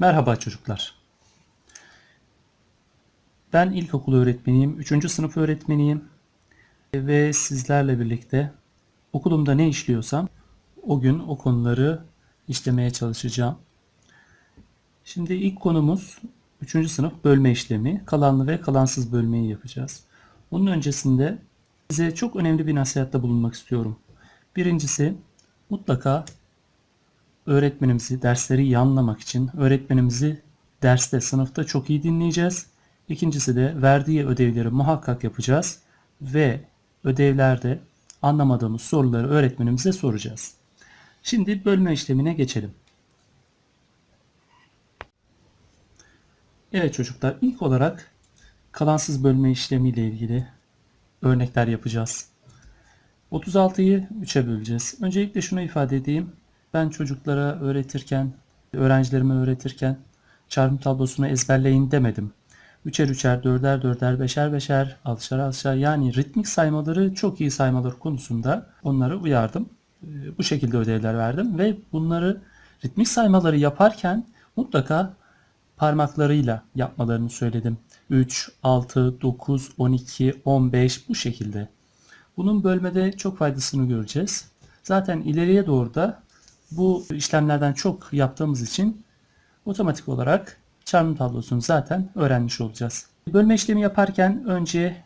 Merhaba çocuklar. Ben ilkokul öğretmeniyim, 3. sınıf öğretmeniyim ve sizlerle birlikte okulumda ne işliyorsam o gün o konuları işlemeye çalışacağım. Şimdi ilk konumuz 3. sınıf bölme işlemi. Kalanlı ve kalansız bölmeyi yapacağız. Bunun öncesinde size çok önemli bir nasihatte bulunmak istiyorum. Birincisi mutlaka öğretmenimizi dersleri iyi anlamak için öğretmenimizi derste, sınıfta çok iyi dinleyeceğiz. İkincisi de verdiği ödevleri muhakkak yapacağız ve ödevlerde anlamadığımız soruları öğretmenimize soracağız. Şimdi bölme işlemine geçelim. Evet çocuklar ilk olarak kalansız bölme işlemi ile ilgili örnekler yapacağız. 36'yı 3'e böleceğiz. Öncelikle şunu ifade edeyim. Ben çocuklara öğretirken, öğrencilerime öğretirken çarpım tablosunu ezberleyin demedim. Üçer üçer, dörder dörder, beşer beşer, altışar altışar yani ritmik saymaları çok iyi saymaları konusunda onları uyardım. Ee, Bu şekilde ödevler verdim ve bunları ritmik saymaları yaparken mutlaka parmaklarıyla yapmalarını söyledim. 3, 6, 9, 12, 15 bu şekilde. Bunun bölmede çok faydasını göreceğiz. Zaten ileriye doğru da bu işlemlerden çok yaptığımız için otomatik olarak çarpım tablosunu zaten öğrenmiş olacağız. Bölme işlemi yaparken önce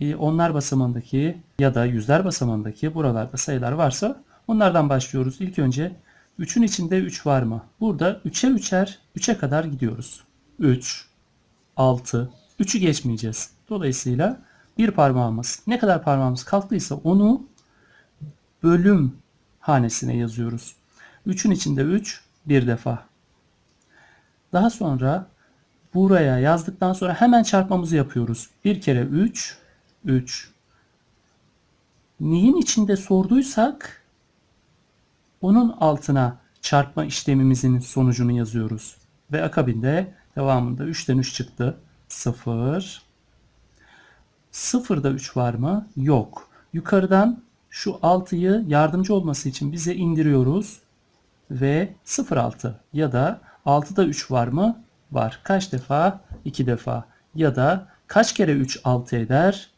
e, onlar basamağındaki ya da yüzler basamağındaki buralarda sayılar varsa onlardan başlıyoruz. İlk önce 3'ün içinde 3 var mı? Burada 3'er 3'er 3'e kadar gidiyoruz. 3, 6, 3'ü geçmeyeceğiz. Dolayısıyla bir parmağımız ne kadar parmağımız kalktıysa onu bölüm hanesine yazıyoruz. 3'ün içinde 3 bir defa. Daha sonra buraya yazdıktan sonra hemen çarpmamızı yapıyoruz. Bir kere 3, 3. Neyin içinde sorduysak onun altına çarpma işlemimizin sonucunu yazıyoruz. Ve akabinde devamında 3'ten 3 çıktı. 0. Sıfırda 3 var mı? Yok. Yukarıdan şu 6'yı yardımcı olması için bize indiriyoruz. Ve 0,6 ya da 6'da 3 var mı? Var. Kaç defa? 2 defa. Ya da kaç kere 3 6 eder?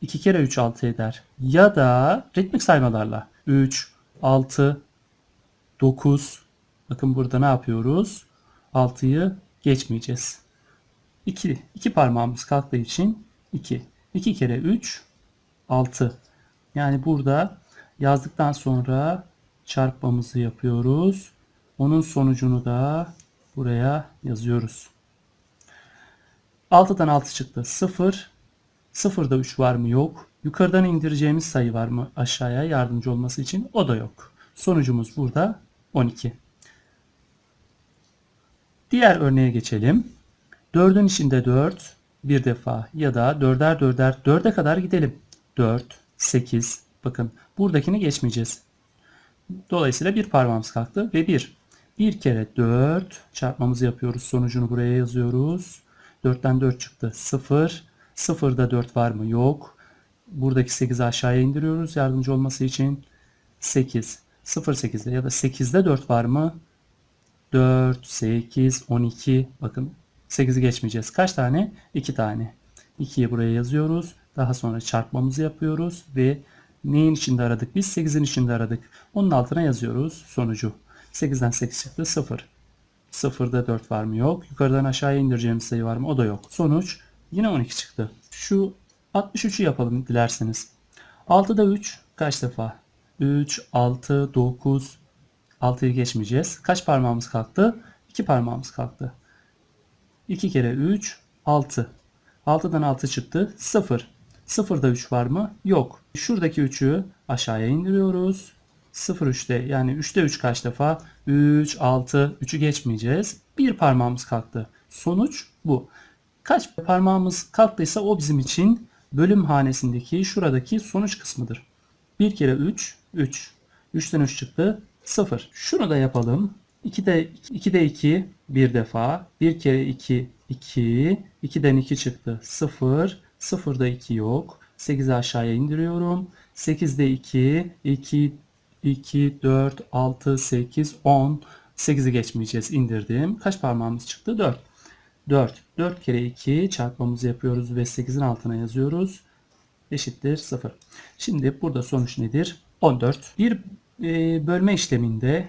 2 kere 3 6 eder. Ya da ritmik saymalarla 3, 6, 9. Bakın burada ne yapıyoruz? 6'yı geçmeyeceğiz. 2, 2 parmağımız kalktığı için 2. 2 kere 3 6. Yani burada yazdıktan sonra çarpmamızı yapıyoruz. Onun sonucunu da buraya yazıyoruz. 6'dan 6 çıktı. 0. 0'da 3 var mı? Yok. Yukarıdan indireceğimiz sayı var mı? Aşağıya yardımcı olması için o da yok. Sonucumuz burada 12. Diğer örneğe geçelim. 4'ün içinde 4 bir defa ya da 4'er 4'er 4'e kadar gidelim. 4, 8 bakın buradakini geçmeyeceğiz. Dolayısıyla bir parmağımız kalktı ve 1. Bir kere 4 çarpmamızı yapıyoruz. Sonucunu buraya yazıyoruz. 4'ten 4 çıktı. 0. 0'da 4 var mı? Yok. Buradaki 8'i aşağıya indiriyoruz yardımcı olması için. 8. 0 8'de ya da 8'de 4 var mı? 4, 8, 12. Bakın 8'i geçmeyeceğiz. Kaç tane? 2 tane. 2'yi buraya yazıyoruz. Daha sonra çarpmamızı yapıyoruz ve neyin içinde aradık? Biz 8'in içinde aradık. Onun altına yazıyoruz sonucu. 8'den 8 çıktı 0. 0'da 4 var mı? Yok. Yukarıdan aşağıya indireceğimiz sayı var mı? O da yok. Sonuç yine 12 çıktı. Şu 63'ü yapalım dilerseniz. 6'da 3 kaç defa? 3, 6, 9, 6'yı geçmeyeceğiz. Kaç parmağımız kalktı? 2 parmağımız kalktı. 2 kere 3, 6. 6'dan 6 çıktı. 0. 0'da 3 var mı? Yok. Şuradaki 3'ü aşağıya indiriyoruz. 0 3'te yani 3'te 3 kaç defa? 3, 6, 3'ü geçmeyeceğiz. Bir parmağımız kalktı. Sonuç bu. Kaç parmağımız kalktıysa o bizim için bölüm hanesindeki şuradaki sonuç kısmıdır. 1 kere 3, 3. 3'ten 3 çıktı. 0. Şunu da yapalım. 2'de 2'de 2 bir defa. 1 kere 2 2. 2'den 2 çıktı. 0. 0'da 2 yok. 8'i aşağıya indiriyorum. 8'de 2 2 2 4 6 8 10 8'i geçmeyeceğiz. İndirdim. Kaç parmağımız çıktı? 4. 4. 4 kere 2 çarpmamızı yapıyoruz ve 8'in altına yazıyoruz. Eşittir 0. Şimdi burada sonuç nedir? 14. Bir e, bölme işleminde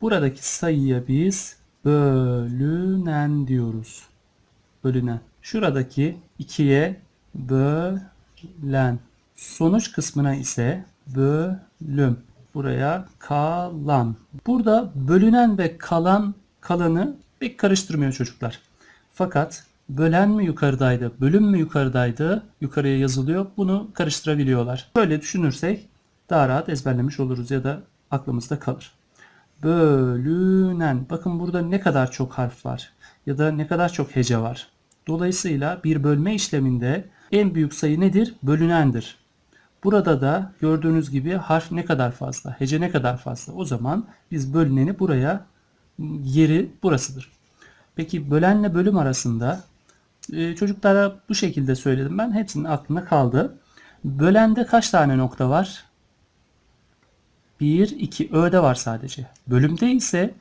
buradaki sayıya biz bölünen diyoruz. Bölünen. Şuradaki 2'ye bölen. Sonuç kısmına ise bölüm. Buraya kalan. Burada bölünen ve kalan kalanı pek karıştırmıyor çocuklar. Fakat bölen mi yukarıdaydı, bölüm mü yukarıdaydı, yukarıya yazılıyor. Bunu karıştırabiliyorlar. Böyle düşünürsek daha rahat ezberlemiş oluruz ya da aklımızda kalır. Bölünen. Bakın burada ne kadar çok harf var ya da ne kadar çok hece var. Dolayısıyla bir bölme işleminde en büyük sayı nedir? Bölünendir. Burada da gördüğünüz gibi harf ne kadar fazla, hece ne kadar fazla. O zaman biz bölüneni buraya yeri burasıdır. Peki bölenle bölüm arasında e, çocuklara bu şekilde söyledim ben. Hepsinin aklında kaldı. Bölende kaç tane nokta var? 1, 2. Ö'de var sadece. Bölümde ise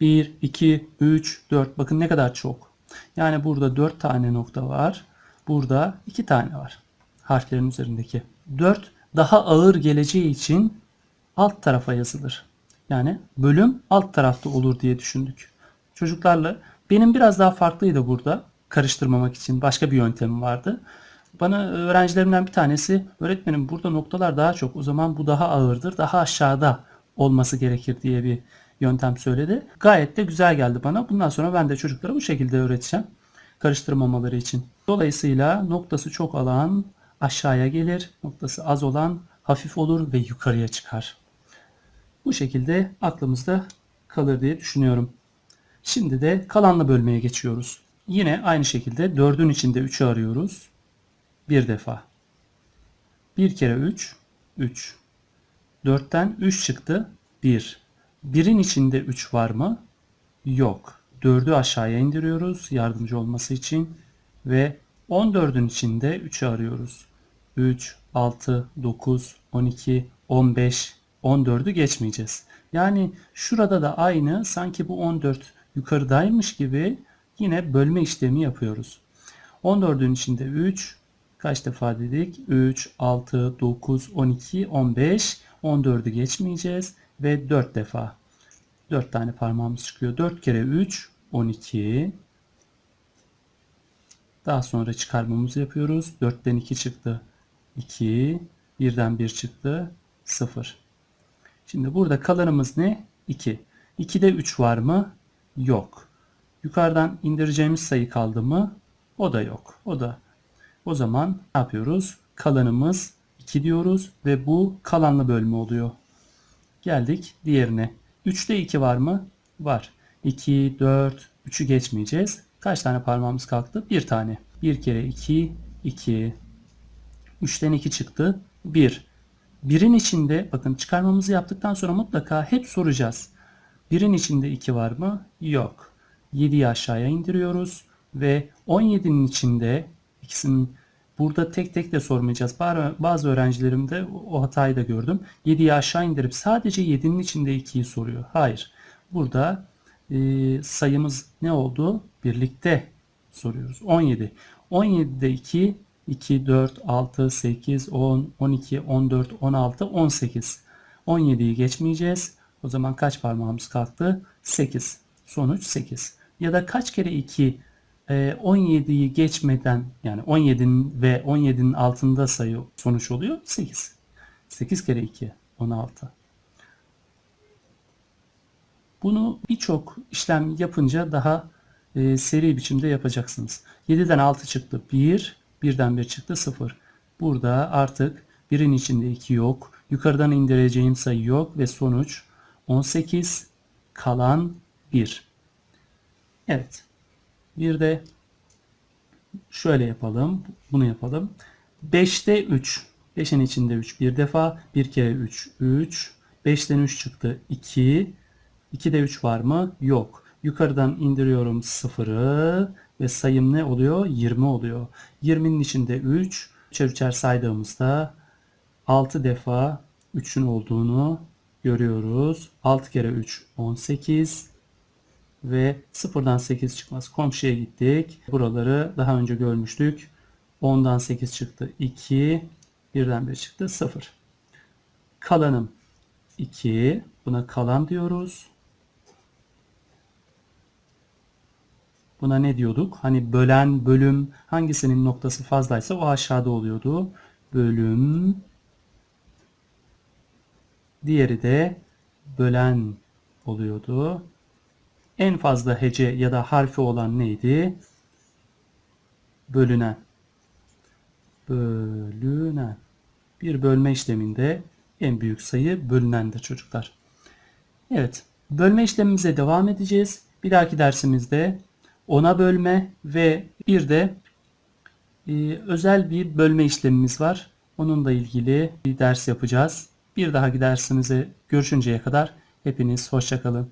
1, 2, 3, 4. Bakın ne kadar çok. Yani burada 4 tane nokta var. Burada 2 tane var. Harflerin üzerindeki. 4 daha ağır geleceği için alt tarafa yazılır. Yani bölüm alt tarafta olur diye düşündük. Çocuklarla benim biraz daha farklıydı burada. Karıştırmamak için başka bir yöntemim vardı. Bana öğrencilerimden bir tanesi öğretmenim burada noktalar daha çok o zaman bu daha ağırdır daha aşağıda olması gerekir diye bir yöntem söyledi. Gayet de güzel geldi bana. Bundan sonra ben de çocuklara bu şekilde öğreteceğim. Karıştırmamaları için. Dolayısıyla noktası çok olan aşağıya gelir. Noktası az olan hafif olur ve yukarıya çıkar. Bu şekilde aklımızda kalır diye düşünüyorum. Şimdi de kalanla bölmeye geçiyoruz. Yine aynı şekilde 4'ün içinde 3'ü arıyoruz. Bir defa. 1 kere 3, 3. 4'ten 3 çıktı, 1. 1'in içinde 3 var mı? Yok. 4'ü aşağıya indiriyoruz yardımcı olması için ve 14'ün içinde 3'ü arıyoruz. 3, 6, 9, 12, 15, 14'ü geçmeyeceğiz. Yani şurada da aynı sanki bu 14 yukarıdaymış gibi yine bölme işlemi yapıyoruz. 14'ün içinde 3 kaç defa dedik? 3, 6, 9, 12, 15, 14'ü geçmeyeceğiz ve 4 defa. 4 tane parmağımız çıkıyor. 4 kere 3, 12. Daha sonra çıkarmamızı yapıyoruz. 4'ten 2 çıktı. 2. 1'den 1 çıktı. 0. Şimdi burada kalanımız ne? 2. 2'de 3 var mı? Yok. Yukarıdan indireceğimiz sayı kaldı mı? O da yok. O da. O zaman ne yapıyoruz? Kalanımız 2 diyoruz ve bu kalanlı bölme oluyor. Geldik diğerine. 3'te 2 var mı? Var. 2, 4, 3'ü geçmeyeceğiz. Kaç tane parmağımız kalktı? Bir tane. 1 kere 2, 2. 3'ten 2 çıktı. 1. Birin içinde bakın çıkarmamızı yaptıktan sonra mutlaka hep soracağız. Birin içinde 2 var mı? Yok. 7'yi aşağıya indiriyoruz ve 17'nin içinde ikisinin burada tek tek de sormayacağız. Bazı öğrencilerimde o hatayı da gördüm. 7'yi aşağı indirip sadece 7'nin içinde 2'yi soruyor. Hayır. Burada e, sayımız ne oldu? Birlikte soruyoruz. 17. 17'de 2 2, 4, 6, 8, 10, 12, 14, 16, 18. 17'yi geçmeyeceğiz. O zaman kaç parmağımız kalktı? 8. Sonuç 8. Ya da kaç kere 2 17'yi geçmeden yani 17'nin ve 17'nin altında sayı sonuç oluyor? 8. 8 kere 2 16. Bunu birçok işlem yapınca daha e, seri biçimde yapacaksınız. 7'den 6 çıktı 1, 1'den 1 çıktı 0. Burada artık 1'in içinde 2 yok. Yukarıdan indireceğim sayı yok ve sonuç 18 kalan 1. Evet. Bir de şöyle yapalım. Bunu yapalım. 5'te 3. 5'in içinde 3 bir defa. 1 kere 3 3. 5'ten 3 çıktı 2. 2'de 3 var mı? Yok. Yukarıdan indiriyorum 0'ı ve sayım ne oluyor? 20 oluyor. 20'nin içinde 3. 3'er 3'er saydığımızda 6 defa 3'ün olduğunu görüyoruz. 6 kere 3 18 ve sıfırdan 8 çıkmaz. Komşuya gittik. Buraları daha önce görmüştük. 10'dan 8 çıktı 2. Birden 1 çıktı 0. Kalanım 2. Buna kalan diyoruz. Buna ne diyorduk? Hani bölen, bölüm hangisinin noktası fazlaysa o aşağıda oluyordu. Bölüm. Diğeri de bölen oluyordu. En fazla hece ya da harfi olan neydi? Bölünen. Bölünen. Bir bölme işleminde en büyük sayı bölünendir çocuklar. Evet. Bölme işlemimize devam edeceğiz. Bir dahaki dersimizde ona bölme ve bir de e, özel bir bölme işlemimiz var. Onunla ilgili bir ders yapacağız. Bir dahaki dersimize görüşünceye kadar hepiniz hoşçakalın.